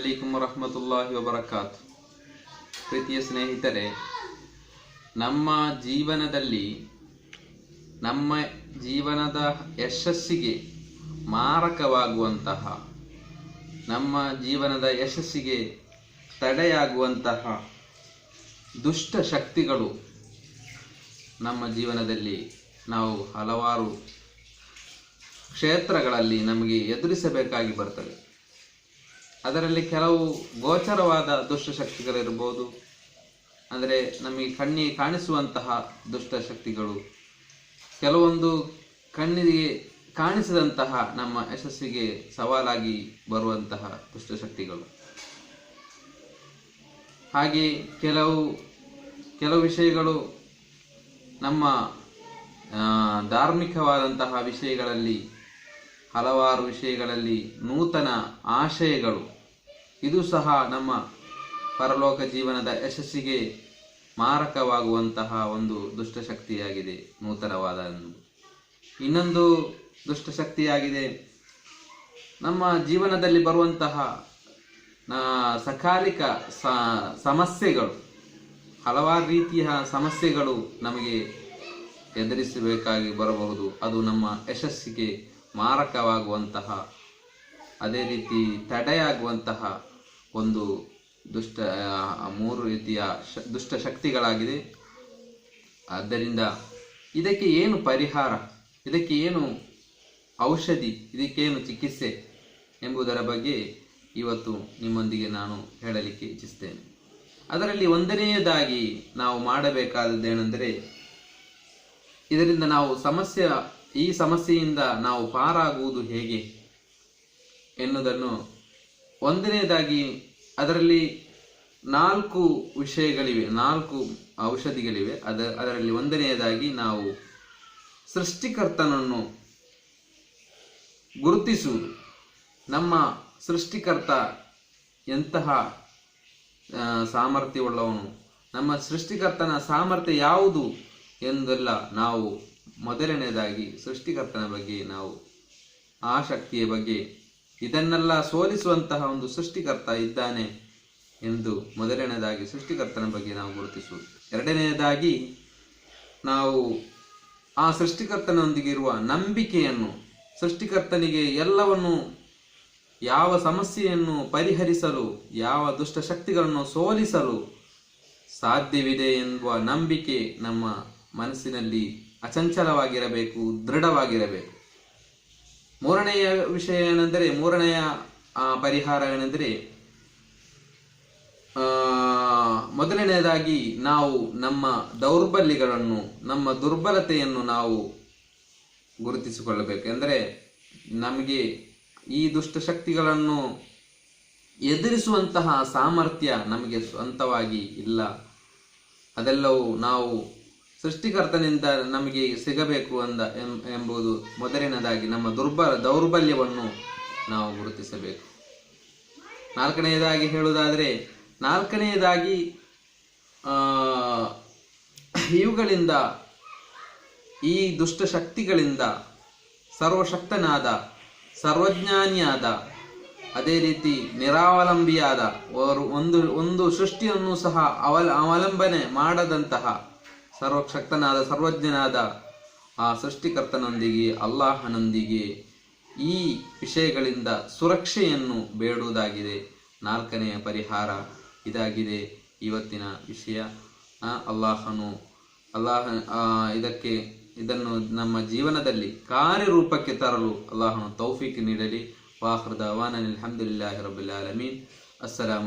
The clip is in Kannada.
ಅಲೈಕುಮ್ ವರಹಮತುಲ್ಲಾಹಿ ವಬರಕಾತ್. ಪ್ರೀತಿಯ ಸ್ನೇಹಿತರೆ, ನಮ್ಮ ಜೀವನದಲ್ಲಿ, ನಮ್ಮ ಜೀವನದ ಯಶಸ್ಸಿಗೆ ಮಾರಕವಾಗುವಂತಹ, ನಮ್ಮ ಜೀವನದ ಯಶಸ್ಸಿಗೆ ತಡೆಯಾಗುವಂತಹ ದುಷ್ಟ ಶಕ್ತಿಗಳು ನಮ್ಮ ಜೀವನದಲ್ಲಿ ನಾವು ಹಲವಾರು ಕ್ಷೇತ್ರಗಳಲ್ಲಿ ನಮಗೆ ಎದುರಿಸಬೇಕಾಗಿ ಬರ್ತವೆ. ಅದರಲ್ಲಿ ಕೆಲವು ಗೋಚರವಾದ ದುಷ್ಟಶಕ್ತಿಗಳಿರ್ಬೋದು. ಅಂದರೆ ನಮಗೆ ಕಣ್ಣಿಗೆ ಕಾಣಿಸುವಂತಹ ದುಷ್ಟಶಕ್ತಿಗಳು. ಕೆಲವೊಂದು ಕಣ್ಣಿಗೆ ಕಾಣಿಸದಂತಹ ನಮ್ಮ ಯಶಸ್ಸಿಗೆ ಸವಾಲಾಗಿ ಬರುವಂತಹ ದುಷ್ಟಶಕ್ತಿಗಳು. ಹಾಗೆ ಕೆಲವು ಕೆಲವು ವಿಷಯಗಳು ನಮ್ಮ ಧಾರ್ಮಿಕವಾದಂತಹ ವಿಷಯಗಳಲ್ಲಿ ಹಲವಾರು ವಿಷಯಗಳಲ್ಲಿ ನೂತನ ಆಶಯಗಳು. ಇದು ಸಹ ನಮ್ಮ ಪರಲೋಕ ಜೀವನದ ಯಶಸ್ಸಿಗೆ ಮಾರಕವಾಗುವಂತಹ ಒಂದು ದುಷ್ಟಶಕ್ತಿಯಾಗಿದೆ, ನೂತನವಾದ. ಇನ್ನೊಂದು ದುಷ್ಟಶಕ್ತಿಯಾಗಿದೆ, ನಮ್ಮ ಜೀವನದಲ್ಲಿ ಬರುವಂತಹ ಸಕಾಲಿಕ ಸಮಸ್ಯೆಗಳು. ಹಲವಾರು ರೀತಿಯ ಸಮಸ್ಯೆಗಳು ನಮಗೆ ಎದುರಿಸಬೇಕಾಗಿ ಬರಬಹುದು. ಅದು ನಮ್ಮ ಯಶಸ್ಸಿಗೆ ಮಾರಕವಾಗುವಂತಹ, ಅದೇ ರೀತಿ ತಡೆಯಾಗುವಂತಹ ಒಂದು ದುಷ್ಟ ಮೂರು ರೀತಿಯ ಶ, ದುಷ್ಟ ಶಕ್ತಿಗಳಾಗಿದೆ. ಆದ್ದರಿಂದ ಇದಕ್ಕೆ ಏನು ಪರಿಹಾರ, ಇದಕ್ಕೆ ಏನು ಔಷಧಿ ಇದಕ್ಕೇನು ಚಿಕಿತ್ಸೆ ಎಂಬುದರ ಬಗ್ಗೆ ಇವತ್ತು ನಿಮ್ಮೊಂದಿಗೆ ನಾನು ಹೇಳಲಿಕ್ಕೆ ಇಚ್ಛಿಸ್ತೇನೆ ಅದರಲ್ಲಿ ಒಂದನೆಯದಾಗಿ ನಾವು ಮಾಡಬೇಕಾದದ್ದೇನೆಂದರೆ, ಇದರಿಂದ ನಾವು ಸಮಸ್ಯೆ ಈ ಸಮಸ್ಯೆಯಿಂದ ನಾವು ಪಾರಾಗುವುದು ಹೇಗೆ ಎನ್ನುವುದನ್ನು ಒಂದನೇದಾಗಿ ಅದರಲ್ಲಿ ನಾಲ್ಕು ವಿಷಯಗಳಿವೆ, ನಾಲ್ಕು ಔಷಧಿಗಳಿವೆ. ಅದ, ಅದರಲ್ಲಿ ಒಂದನೆಯದಾಗಿ ನಾವು ಸೃಷ್ಟಿಕರ್ತನನ್ನು ಗುರುತಿಸುವುದು. ನಮ್ಮ ಸೃಷ್ಟಿಕರ್ತ ಎಂತಹ ಸಾಮರ್ಥ್ಯವುಳ್ಳವನು, ನಮ್ಮ ಸೃಷ್ಟಿಕರ್ತನ ಸಾಮರ್ಥ್ಯ ಯಾವುದು ಎಂದೆಲ್ಲ ನಾವು ಮೊದಲನೇದಾಗಿ ಸೃಷ್ಟಿಕರ್ತನ ಬಗ್ಗೆ ನಾವು ಆ ಶಕ್ತಿಯ ಬಗ್ಗೆ ಇದನ್ನೆಲ್ಲ ಸೋಲಿಸುವಂತಹ ಒಂದು ಸೃಷ್ಟಿಕರ್ತ ಇದ್ದಾನೆ ಎಂದು ಮೊದಲನೇದಾಗಿ ಸೃಷ್ಟಿಕರ್ತನ ಬಗ್ಗೆ ನಾವು ಗುರುತಿಸುವುದು. ಎರಡನೆಯದಾಗಿ ನಾವು ಆ ಸೃಷ್ಟಿಕರ್ತನೊಂದಿಗೆ ಇರುವ ನಂಬಿಕೆಯನ್ನು, ಸೃಷ್ಟಿಕರ್ತನಿಗೆ ಎಲ್ಲವನ್ನು, ಯಾವ ಸಮಸ್ಯೆಯನ್ನು ಪರಿಹರಿಸಲು, ಯಾವ ದುಷ್ಟ ಶಕ್ತಿಗಳನ್ನು ಸೋಲಿಸಲು ಸಾಧ್ಯವಿದೆ ಎಂಬ ನಂಬಿಕೆ ನಮ್ಮ ಮನಸ್ಸಿನಲ್ಲಿ ಅಚಂಚಲವಾಗಿರಬೇಕು ದೃಢವಾಗಿರಬೇಕು. ಮೂರನೆಯ ವಿಷಯ ಏನೆಂದರೆ ಮೂರನೆಯ ಆ, ಪರಿಹಾರ ಏನೆಂದರೆ ಮೊದಲನೆಯದಾಗಿ ನಾವು ನಮ್ಮ ದೌರ್ಬಲ್ಯಗಳನ್ನು ನಮ್ಮ ದುರ್ಬಲತೆಯನ್ನು ನಾವು ಗುರುತಿಸಿಕೊಳ್ಳಬೇಕು. ಎಂದರೆ ನಮಗೆ ಈ ದುಷ್ಟಶಕ್ತಿಗಳನ್ನು ಎದುರಿಸುವಂತಹ ಸಾಮರ್ಥ್ಯ ನಮಗೆ ಸ್ವಂತವಾಗಿ ಇಲ್ಲ. ಅದೆಲ್ಲವೂ ನಾವು ಸೃಷ್ಟಿಕರ್ತನಿಂದ ನಮಗೆ ಸಿಗಬೇಕು ಅಂದ ಎಂಬುದು ಮೊದಲನೇದಾಗಿ ನಮ್ಮ ದುರ್ಬಲ ದೌರ್ಬಲ್ಯವನ್ನು ನಾವು ಗುರುತಿಸಬೇಕು. ನಾಲ್ಕನೆಯದಾಗಿ ಹೇಳುವುದಾದರೆ, ನಾಲ್ಕನೆಯದಾಗಿ ಇವುಗಳಿಂದ, ಈ ದುಷ್ಟಶಕ್ತಿಗಳಿಂದ ಸರ್ವಶಕ್ತನಾದ, ಸರ್ವಜ್ಞಾನಿಯಾದ, ಅದೇ ರೀತಿ ನಿರಾವಲಂಬಿಯಾದ, ಅವರು ಒಂದು ಒಂದು ಸೃಷ್ಟಿಯನ್ನು ಸಹ ಅವಲ, ಅವಲಂಬನೆ ಮಾಡದಂತಹ ಸರ್ವಶಕ್ತನಾದ, ಸರ್ವಜ್ಞನಾದ ಆ ಸೃಷ್ಟಿಕರ್ತನೊಂದಿಗೆ, ಅಲ್ಲಾಹನೊಂದಿಗೆ ಈ ವಿಷಯಗಳಿಂದ ಸುರಕ್ಷೆಯನ್ನು ಬೇಡುವುದಾಗಿದೆ. ನಾಲ್ಕನೆಯ ಪರಿಹಾರ ಇದಾಗಿದೆ. ಇವತ್ತಿನ ವಿಷಯ. ಅಲ್ಲಾಹನು, ಅಲ್ಲಾಹ ಇದಕ್ಕೆ, ಇದನ್ನು ನಮ್ಮ ಜೀವನದಲ್ಲಿ ಕಾರ್ಯರೂಪಕ್ಕೆ ತರಲು ಅಲ್ಲಾಹನು ತೌಫೀಕ್ ನೀಡಲಿ. ವಾಹೃದ ಅವಾನನ್ ಅಲ್ಹಮ್ದುಲಿಲ್ಲಾಹಿ ರಬ್ಬಿಲ್ ಆಲಮೀನ್. ಅಸ್ಸಲಾಮು